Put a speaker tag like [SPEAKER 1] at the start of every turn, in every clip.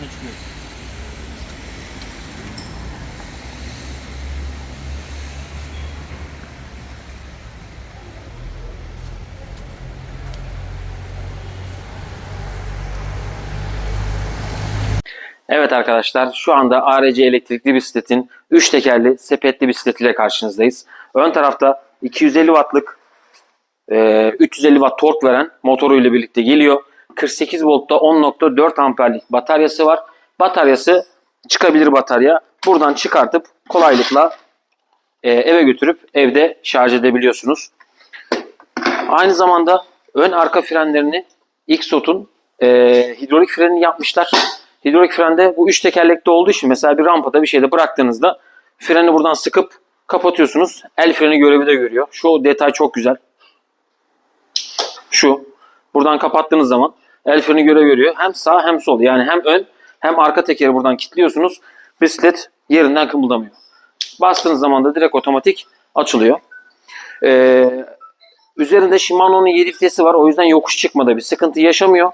[SPEAKER 1] dışına çıkıyoruz. Evet arkadaşlar şu anda ARC elektrikli bisikletin 3 tekerli sepetli bisikletiyle karşınızdayız. Ön tarafta 250 wattlık e, 350 watt tork veren motoruyla birlikte geliyor. 48 voltta 10.4 amperlik bataryası var. Bataryası çıkabilir batarya. Buradan çıkartıp kolaylıkla e, eve götürüp evde şarj edebiliyorsunuz. Aynı zamanda ön arka frenlerini Xot'un e, hidrolik frenini yapmışlar. Hidrolik frende bu üç tekerlekli olduğu için mesela bir rampada bir şeyde bıraktığınızda freni buradan sıkıp kapatıyorsunuz. El freni görevi de görüyor. Şu detay çok güzel. Şu. Buradan kapattığınız zaman el freni görev görüyor. Hem sağ hem sol. Yani hem ön hem arka tekeri buradan kilitliyorsunuz. Bisiklet yerinden kımıldamıyor. Bastığınız zaman da direkt otomatik açılıyor. Ee, üzerinde Shimano'nun 7 vitesi var. O yüzden yokuş çıkmada bir sıkıntı yaşamıyor.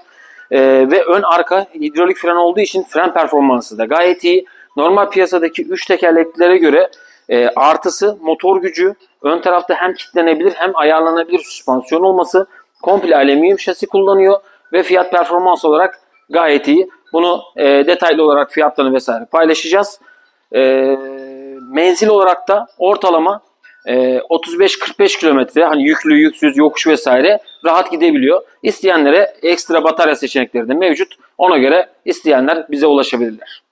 [SPEAKER 1] Ee, ve ön arka hidrolik fren olduğu için fren performansı da gayet iyi. Normal piyasadaki 3 tekerleklilere göre e, artısı motor gücü ön tarafta hem kilitlenebilir hem ayarlanabilir süspansiyon olması komple alüminyum şasi kullanıyor ve fiyat performans olarak gayet iyi. Bunu e, detaylı olarak fiyatlarını vesaire paylaşacağız. E, menzil olarak da ortalama e, 35-45 kilometre hani yüklü, yüksüz, yokuş vesaire rahat gidebiliyor. İsteyenlere ekstra batarya seçenekleri de mevcut. Ona göre isteyenler bize ulaşabilirler.